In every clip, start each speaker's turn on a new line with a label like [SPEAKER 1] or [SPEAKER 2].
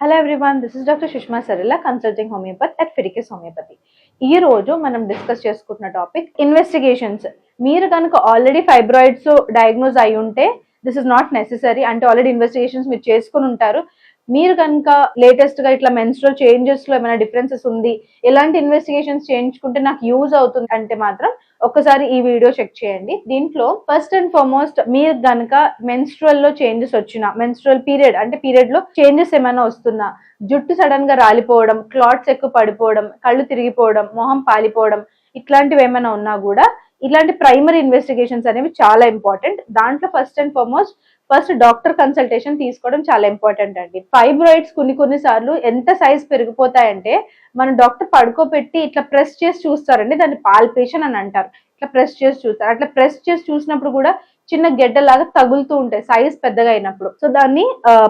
[SPEAKER 1] Hello everyone this is doctor Sushma Sarilla consulting homeopathy at ఫిరికిస్ homeopathy ఈ రోజు మనం discuss చేసుకుంటున్న టాపిక్ ఇన్వెస్టిగేషన్స్ మీరు కనుక ఆల్రెడీ ఫైబ్రాయిడ్స్ డయాగ్నోజ్ అయి ఉంటే దిస్ ఇస్ నాట్ నెసెసరీ అంటే ఆల్రెడీ ఇన్వెస్టిగేషన్స్ మీరు చేసుకుని ఉంటారు. మీరు కనుక లేటెస్ట్గా ఇట్లా మెన్స్ట్రల్ చేంజెస్లో ఏమైనా డిఫరెన్సెస్ ఉంది ఎలాంటి ఇన్వెస్టిగేషన్స్ చేయించుకుంటే నాకు యూజ్ అవుతుంది అంటే మాత్రం ఒకసారి ఈ వీడియో చెక్ చేయండి. దీంట్లో ఫస్ట్ అండ్ ఫార్మోస్ట్ మీరు గనక మెన్స్ట్రల్లో చేంజెస్ వచ్చిన మెన్స్ట్రల్ పీరియడ్ అంటే పీరియడ్లో చేంజెస్ ఏమైనా వస్తున్నా జుట్టు సడన్గా రాలిపోవడం క్లాట్స్ ఎక్కువ పడిపోవడం కళ్ళు తిరిగిపోవడం మొహం పాలిపోవడం ఇట్లాంటివి ఏమైనా ఉన్నా కూడా ఇలాంటి ప్రైమరీ ఇన్వెస్టిగేషన్స్ అనేవి చాలా ఇంపార్టెంట్ దాంట్లో first and foremost first doctor consultation తీసుకోవడం చాలా ఇంపార్టెంట్ అండి. ఫైబ్రాయిడ్స్ కొన్ని కొన్ని సార్లు ఎంత సైజ్ పెరిగిపోతాయంటే మన డాక్టర్ పడుకోబెట్టి ఇట్లా ప్రెస్ చేసి చూస్తారండి. దాన్ని పాల్పేషన్ అని అంటారు. ఇట్లా ప్రెస్ చేసి చూస్తారు. అట్లా ప్రెస్ చేసి చూసినప్పుడు కూడా చిన్న గెడ్డలాగా తగులుతూ ఉంటాయి సైజ్ పెద్దగా అయినప్పుడు. సో దాన్ని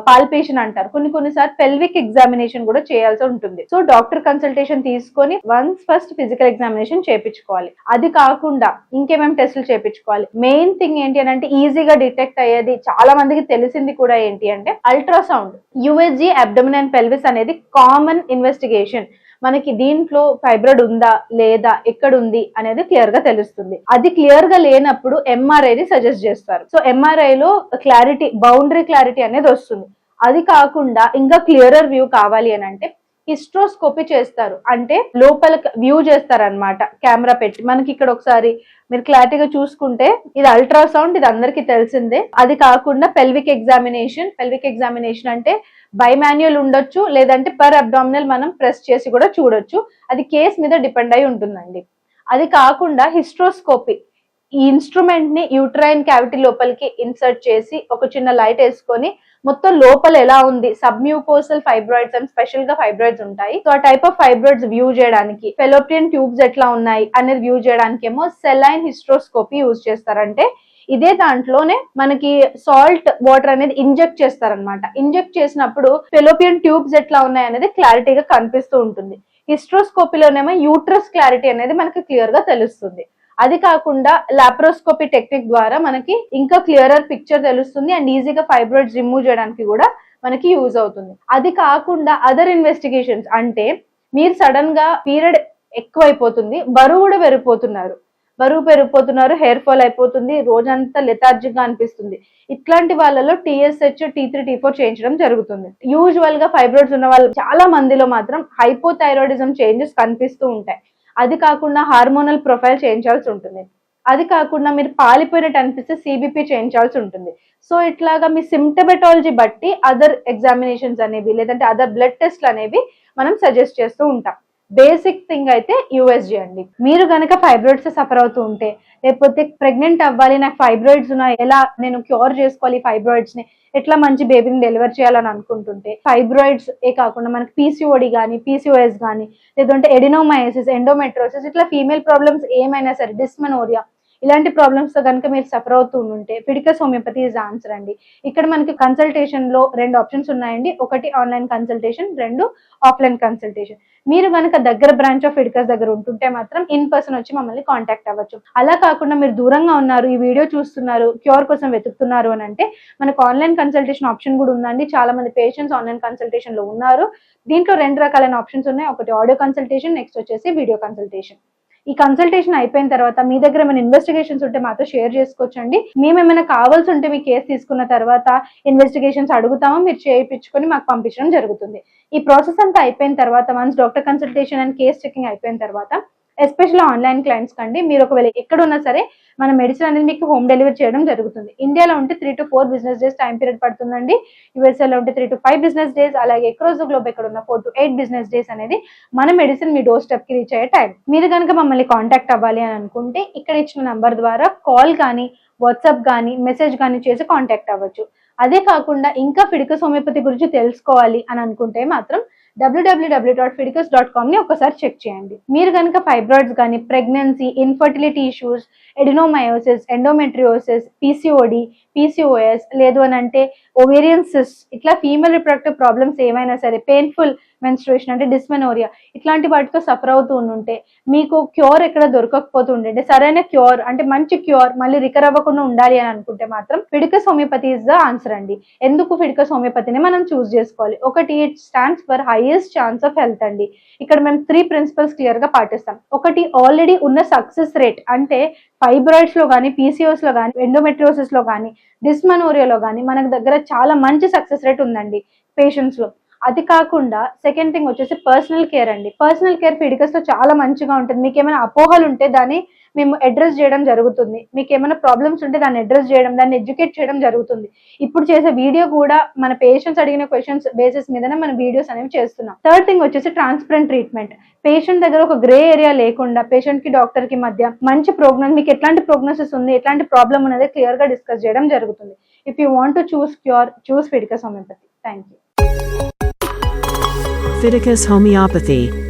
[SPEAKER 1] పాల్పేషన్ అంటారు. కొన్ని కొన్నిసార్లు పెల్విక్ ఎగ్జామినేషన్ కూడా చేయాల్సి ఉంటుంది. సో డాక్టర్ కన్సల్టేషన్ తీసుకొని వన్స్ ఫస్ట్ ఫిజికల్ ఎగ్జామినేషన్ చేపించుకోవాలి. అది కాకుండా ఇంకేమేమి టెస్టులు చేపించుకోవాలి? మెయిన్ థింగ్ ఏంటి అని అంటే ఈజీగా డిటెక్ట్ అయ్యేది చాలా మందికి తెలిసింది కూడా ఏంటి అంటే ultrasound USG abdomen and pelvis అనేది కామన్ ఇన్వెస్టిగేషన్ మనకి దీంట్లో ఫైబ్రాయిడ్ ఉందా లేదా ఎక్కడ ఉంది అనేది క్లియర్గా తెలుస్తుంది. అది క్లియర్గా లేనప్పుడు ఎంఆర్ఐ ని సజెస్ట్ చేస్తారు. సో ఎంఆర్ఐ లో క్లారిటీ బౌండరీ క్లారిటీ అనేది వస్తుంది. అది కాకుండా ఇంకా క్లియరర్ వ్యూ కావాలి అని అంటే హిస్ట్రోస్కోపీ చేస్తారు. అంటే లోపల వ్యూ చేస్తారు అనమాట కెమెరా పెట్టి. మనకి ఇక్కడ ఒకసారి మీరు క్లారిటీగా చూసుకుంటే ఇది అల్ట్రాసౌండ్ ఇది అందరికీ తెలిసిందే. అది కాకుండా పెల్విక్ ఎగ్జామినేషన్ పెల్విక్ ఎగ్జామినేషన్ అంటే బై మాన్యువల్ ఉండొచ్చు లేదంటే పర్ అబ్డామినల్ మనం ప్రెస్ చేసి కూడా చూడొచ్చు. అది కేస్ మీద డిపెండ్ అయి ఉంటుందండి. అది కాకుండా హిస్ట్రోస్కోపీ ఈ ఇన్స్ట్రుమెంట్ని యూట్రైన్ క్యావిటీ లోపలికి ఇన్సర్ట్ చేసి ఒక చిన్న లైట్ వేసుకొని మొత్తం లోపల ఎలా ఉంది? సబ్మ్యూకోసల్ ఫైబ్రాయిడ్స్ అండ్ స్పెషల్గా ఫైబ్రాయిడ్స్ ఉంటాయి. సో ఆ టైప్ ఆఫ్ ఫైబ్రాయిడ్స్ వ్యూ చేయడానికి ఫెలోపియన్ ట్యూబ్స్ ఎట్లా ఉన్నాయి అనేది వ్యూ చేయడానికి ఏమో సెలైన్ హిస్ట్రోస్కోపీ యూజ్ చేస్తారంటే ఇదే దాంట్లోనే మనకి సాల్ట్ వాటర్ అనేది ఇంజెక్ట్ చేస్తారనమాట ఇంజెక్ట్ చేసినప్పుడు ఫెలోపియన్ ట్యూబ్స్ ఎట్లా ఉన్నాయి అనేది క్లారిటీగా కనిపిస్తూ ఉంటుంది. హిస్ట్రోస్కోపీలోనేమో యూట్రస్ క్లారిటీ అనేది మనకి క్లియర్గా తెలుస్తుంది. అది కాకుండా లాప్రోస్కోపీ టెక్నిక్ ద్వారా మనకి ఇంకా క్లియరర్ పిక్చర్ తెలుస్తుంది అండ్ ఈజీగా ఫైబ్రాయిడ్స్ రిమూవ్ చేయడానికి కూడా మనకి యూజ్ అవుతుంది. అది కాకుండా అదర్ ఇన్వెస్టిగేషన్స్ అంటే మీరు సడన్గా పీరియడ్ ఎక్కువైపోతుంది బరువు కూడా పెరిగిపోతున్నారు. బరువు పెరిగిపోతున్నారు హెయిర్ ఫాల్ అయిపోతుంది రోజంతా లెథార్జిక్గా అనిపిస్తుంది. ఇట్లాంటి వాళ్ళలో TSH T three T four చేయించడం జరుగుతుంది. యూజువల్గా ఫైబ్రాయిడ్స్ ఉన్న వాళ్ళు చాలా మందిలో మాత్రం హైపోథైరాయిడిజం చేంజెస్ కనిపిస్తూ ఉంటాయి. అది కాకుండా హార్మోనల్ ప్రొఫైల్ చేయించాల్సి ఉంటుంది. అది కాకుండా మీరు పాలిపోయినట్టు అనిపిస్తే సిబిపి చేయించాల్సి ఉంటుంది. సో ఇట్లాగా మీ సిమ్టమెటాలజీ బట్టి అదర్ ఎగ్జామినేషన్స్ అనేవి లేదంటే అదర్ బ్లడ్ టెస్ట్లు అనేవి మనం సజెస్ట్ చేస్తూ ఉంటాం. బేసిక్ థింగ్ అయితే యూఎస్జి అండి. మీరు గనక ఫైబ్రాయిడ్స్ సఫర్ అవుతూ ఉంటే లేకపోతే ప్రెగ్నెంట్ అవ్వాలి నాకు ఫైబ్రాయిడ్స్ ఉన్నాయి ఎలా నేను క్యూర్ చేసుకోవాలి ఫైబ్రాయిడ్స్ని ఎట్లా మంచి బేబీని డెలివర్ చేయాలని అనుకుంటుంటే ఫైబ్రాయిడ్స్ ఏ కాకుండా మనకి పీసీఓడి కానీ పీసీఓఎస్ కానీ లేదంటే ఎడినోమయోసిస్ ఎండోమెట్రోసిస్ ఇట్లా ఫీమేల్ ప్రాబ్లమ్స్ ఏమైనా సరే డిస్మనోరియా ఇలాంటి ప్రాబ్లమ్స్తో కనుక మీరు సఫర్ అవుతూ ఉంటే ఫిడికస్ హోమియోపతి ఇస్ ఆన్సర్ అండి. ఇక్కడ మనకి కన్సల్టేషన్లో రెండు ఆప్షన్స్ ఉన్నాయండి. ఒకటి ఆన్లైన్ కన్సల్టేషన్ రెండు ఆఫ్లైన్ కన్సల్టేషన్ మీరు కనుక దగ్గర బ్రాంచ్ ఆఫ్ ఫిడికస్ దగ్గర ఉంటుంటే మాత్రం ఇన్ పర్సన్ వచ్చి మమ్మల్ని కాంటాక్ట్ అవ్వచ్చు. అలా కాకుండా మీరు దూరంగా ఉన్నారు ఈ వీడియో చూస్తున్నారు క్యూర్ కోసం వెతుకుతున్నారు అని అంటే మనకు ఆన్లైన్ కన్సల్టేషన్ ఆప్షన్ కూడా ఉందండి. చాలా మంది పేషెంట్స్ ఆన్లైన్ కన్సల్టేషన్లో ఉన్నారు. దీంట్లో రెండు రకాలైన ఆప్షన్స్ ఉన్నాయి. ఒకటి ఆడియో కన్సల్టేషన్ నెక్స్ట్ వచ్చేసి వీడియో కన్సల్టేషన్ ఈ కన్సల్టేషన్ అయిపోయిన తర్వాత మీ దగ్గర ఏమైనా ఇన్వెస్టిగేషన్స్ ఉంటే మాతో షేర్ చేసుకోవచ్చండి. మేము ఏమైనా కావాల్సి ఉంటే మీ కేసు తీసుకున్న తర్వాత ఇన్వెస్టిగేషన్స్ అడుగుతామో? మీరు చేయించుకొని మాకు పంపించడం జరుగుతుంది. ఈ ప్రాసెస్ అంతా అయిపోయిన తర్వాత once doctor consultation and case checking అయిపోయిన తర్వాత ఎస్పెషల్లీ ఆన్లైన్ క్లయింట్స్ కండి. మీరు ఒకవేళ ఎక్కడ ఉన్నా సరే మన మెడిసిన్ అనేది మీకు హోమ్ డెలివరీ చేయడం జరుగుతుంది. ఇండియాలో ఉంటే three to four business days time period పడుతుందండి. యూఎస్ఏలో ఉంటే three to five business days అలాగే ఎక్రోజ్ గ్లోబ్ ఎక్కడ ఉన్న four to eight business days అనేది మన మెడిసిన్ మీ డోర్ స్టెప్కి రీచ్ అయ్యే టైం. మీరు కనుక మమ్మల్ని కాంటాక్ట్ అవ్వాలి అని అనుకుంటే ఇక్కడ ఇచ్చిన నంబర్ ద్వారా కాల్ కానీ వాట్సాప్ కానీ మెసేజ్ కానీ చేసి కాంటాక్ట్ అవ్వచ్చు. అదే కాకుండా ఇంకా ఫిడికస్ హోమియోపతి గురించి తెలుసుకోవాలి అని అనుకుంటే మాత్రం డబ్ల్యూడబ్ల్యూడబ్ల్యూ డాట్ ఫిడికస్ డాట్ కామ్ని ఒకసారి చెక్ చేయండి. మీరు కనుక ఫైబ్రాయిడ్స్ కానీ pregnancy infertility issues adenomyosis endometriosis PCOD PCOS లేదు అని అంటే ఓవేరియన్సిస్ ఇట్లా ఫీమేల్ రిప్రొడక్టివ్ ప్రాబ్లమ్స్ ఏమైనా సరే పెయిన్ఫుల్ మెన్స్ట్రుయేషన్ అంటే డిస్మెనోరియా ఇట్లాంటి వాటితో సఫర్ అవుతూ ఉంటే మీకు క్యూర్ ఎక్కడ దొరకకపోతుండే సరైన క్యూర్ అంటే మంచి క్యూర్ మళ్ళీ రికర్ అవ్వకుండా ఉండాలి అని అనుకుంటే మాత్రం Fiticus homeopathy is the answer అండి. ఎందుకు ఫిడికస్ హోమియోపతిని మనం చూస్ చేసుకోవాలి? ఒకటి it stands for highest chance of health అండి. ఇక్కడ మేము త్రీ ప్రిన్సిపల్స్ క్లియర్గా పాటిస్తాం. ఒకటి ఆల్రెడీ ఉన్న సక్సెస్ రేట్ అంటే ఫైబ్రాయిడ్స్లో కానీ పీసీఓస్లో కానీ ఎండోమెట్రియోసిస్లో కానీ డిస్మనోరియాలో కానీ మనకు దగ్గర చాలా మంచి సక్సెస్ రేట్ ఉందండి. పేషెంట్స్లో. అది కాకుండా సెకండ్ థింగ్ వచ్చేసి పర్సనల్ కేర్ అండి. పర్సనల్ కేర్ ఫిడికస్లో చాలా మంచిగా ఉంటుంది. మీకు ఏమైనా అపోహలు ఉంటే దాన్ని మేము అడ్రస్ చేయడం జరుగుతుంది. మీకు ఏమైనా ప్రాబ్లమ్స్ ఉంటే దాన్ని అడ్రస్ చేయడం దాన్ని ఎడ్యుకేట్ చేయడం జరుగుతుంది. ఇప్పుడు చేసే వీడియో కూడా మన పేషెంట్స్ అడిగిన క్వశ్చన్స్ బేసిస్ మీదనే మన వీడియోస్ అనేవి చేస్తున్నాం. థర్డ్ థింగ్ వచ్చేసి ట్రాన్స్పరెంట్ ట్రీట్మెంట్ పేషెంట్ దగ్గర ఒక గ్రే ఏరియా లేకుండా పేషెంట్కి డాక్టర్కి మధ్య మంచి ప్రోగ్నోస్ మీకు ఎట్లాంటి ప్రోగ్నోసిస్ ఉంది ఎట్లాంటి ప్రాబ్లం అనేది క్లియర్గా డిస్కస్ చేయడం జరుగుతుంది. If you want to choose cure choose Fiticus homeopathy thank you
[SPEAKER 2] Fiticus homeopathy